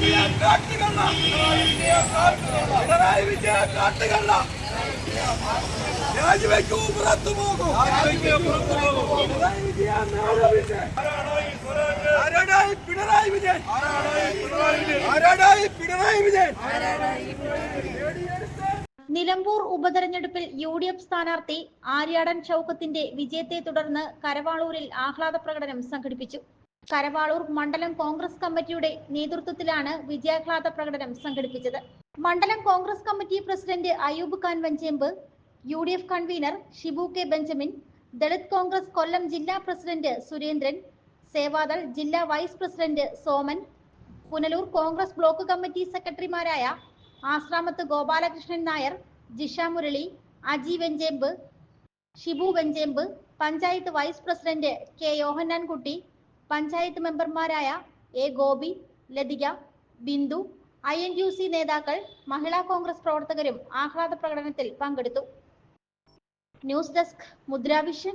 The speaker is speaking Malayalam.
കാട്ടുകള്ള പിണറായി വിജയൻ കാട്ടുകള്ള രാജിവെക്കൂ പുറത്തു പോകൂ. പിണറായി വിജയൻ നാട് വിജയൻ? ആരാടായി പിണറായി വിജയൻ? ആരാടായി പിണറായി വിജയൻ? നിലമ്പൂർ ഉപതെരഞ്ഞെടുപ്പിൽ യു ഡി എഫ് സ്ഥാനാർത്ഥി ആര്യാടൻ ചൌക്കത്തിന്റെ വിജയത്തെ തുടർന്ന് കരവാളൂരിൽ ആഹ്ലാദ പ്രകടനം സംഘടിപ്പിച്ചു. കരവാളൂർ മണ്ഡലം കോൺഗ്രസ് കമ്മിറ്റിയുടെ നേതൃത്വത്തിലാണ് വിജയാഹ്ലാദ പ്രകടനം സംഘടിപ്പിച്ചത്. മണ്ഡലം Congress committee president Ayub Khan Vanchembu U D F convener Shibu K Benjamin Dalit Congress Kollam ജില്ലാ പ്രസിഡന്റ് സുരേന്ദ്രൻ സേവാദൾ ജില്ലാ vice president Soman Punalur Congress block committee സെക്രട്ടറിമാരായ ആശ്രാമത്ത് Gopalakrishnan Nair Jisha Murali Aji Venchembu Shibu Venchembu panchayat vice president K Yohannankutty panchayat മെമ്പർമാരായ A Gopi Lathika Bindu I N U C നേതാക്കൾ മഹിളാ കോൺഗ്രസ് പ്രവർത്തകരും ആഹ്ലാദ പ്രകടനത്തിൽ പങ്കെടുത്തു. News desk Mudra Vision